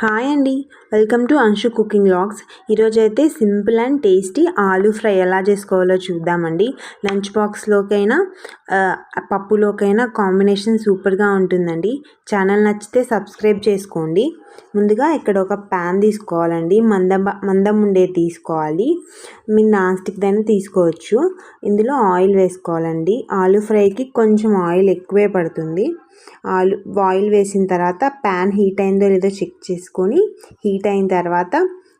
Hi అండి. Welcome to Anshu cooking logs ఈరోజు అయితే simple and tasty aloo fry ఎలా చేసుకోవాలో చూద్దామండి. లంచ్ బాక్స్లోకైనా పప్పులోకైనా కాంబినేషన్ సూపర్గా ఉంటుందండి. ఛానల్ నచ్చితే సబ్స్క్రైబ్ చేసుకోండి. ముందుగా ఇక్కడ ఒక ప్యాన్ తీసుకోవాలండి. మందం మందం ఉండేది తీసుకోవాలి. మీరు నాన్ స్టిక్ దాన్ని తీసుకోవచ్చు. ఇందులో ఆయిల్ వేసుకోవాలండి. ఆలూ ఫ్రైకి కొంచెం ఆయిల్ ఎక్కువే పడుతుంది. ఆలు ఆయిల్ వేసిన తర్వాత ప్యాన్ హీట్ అయిందో లేదో చెక్ చేసి తీసుకొని హీట్ అయిన తర్వాత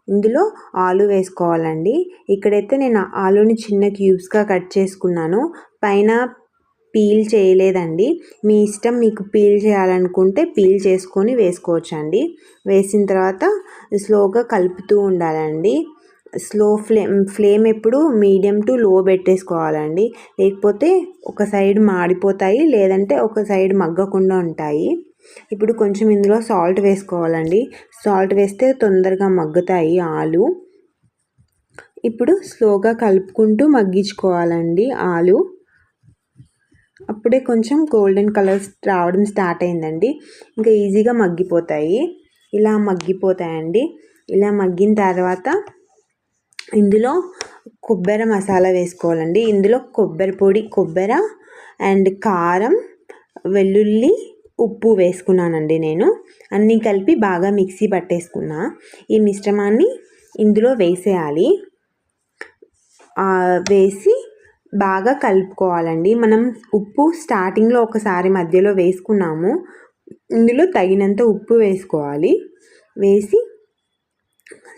ఇందులో ఆలు వేసుకోవాలండి. ఇక్కడైతే నేను ఆలుని చిన్న క్యూబ్స్గా కట్ చేసుకున్నాను. పైన పీల్ చేయలేదండి. మీ ఇష్టం మీకు పీల్ చేయాలనుకుంటే పీల్ చేసుకొని వేసుకోవచ్చండి. వేసిన తర్వాత స్లోగా కలుపుతూ ఉండాలండి. స్లో ఫ్లేమ్ ఫ్లేమ్ ఎప్పుడు మీడియం టు లో పెట్టేసుకోవాలండి. లేకపోతే ఒక సైడ్ మాడిపోతాయి లేదంటే ఒక సైడ్ మగ్గకుండా ఉంటాయి. ఇప్పుడు కొంచెం ఇందులో సాల్ట్ వేసుకోవాలండి. సాల్ట్ వేస్తే తొందరగా మగ్గుతాయి ఆలు. ఇప్పుడు స్లోగా కలుపుకుంటూ మగ్గించుకోవాలండి ఆలు. అప్పుడే కొంచెం గోల్డెన్ కలర్స్ రావడం స్టార్ట్ అయిందండి. ఇంకా ఈజీగా మగ్గిపోతాయి. ఇలా మగ్గిపోతాయండి. ఇలా మగ్గిన తర్వాత ఇందులో కొబ్బరి మసాలా వేసుకోవాలండి. ఇందులో కొబ్బరి పొడి కొబ్బరి అండ్ కారం వెల్లుల్లి ఉప్పు వేసుకున్నానండి నేను. అన్నీ కలిపి బాగా మిక్సీ పట్టేసుకున్నా. ఈ మిశ్రమాన్ని ఇందులో వేసేయాలి. వేసి బాగా కలుపుకోవాలండి. మనం ఉప్పు స్టార్టింగ్లో ఒకసారి మధ్యలో వేసుకున్నాము. ఇందులో తగినంత ఉప్పు వేసుకోవాలి. వేసి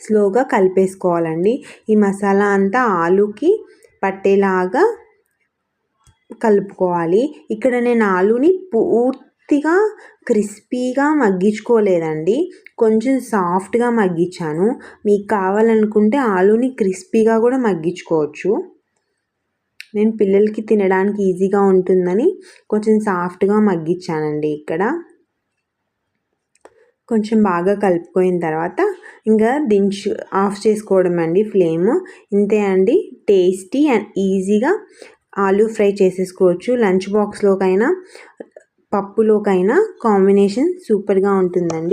స్లోగా కలిపేసుకోవాలండి. ఈ మసాలా అంతా ఆలుకి పట్టేలాగా కలుపుకోవాలి. ఇక్కడ నేను ఆలుని పూర్తి పూర్తిగా క్రిస్పీగా మగ్గించుకోలేదండి. కొంచెం సాఫ్ట్గా మగ్గించాను. మీకు కావాలనుకుంటే ఆలుని క్రిస్పీగా కూడా మగ్గించుకోవచ్చు. నేను పిల్లలకి తినడానికి ఈజీగా ఉంటుందని కొంచెం సాఫ్ట్గా మగ్గించానండి ఇక్కడ. కొంచెం బాగా కలుపుకోయిన తర్వాత ఇంకా దించు ఆఫ్ చేసుకోవడం అండి ఫ్లేమ్. ఇంతే అండి. టేస్టీ అండ్ ఈజీగా ఆలూ ఫ్రై చేసేసుకోవచ్చు. లంచ్ బాక్స్లోకైనా పప్పులోకైనా కాంబినేషన్ సూపర్గా ఉంటుందండి.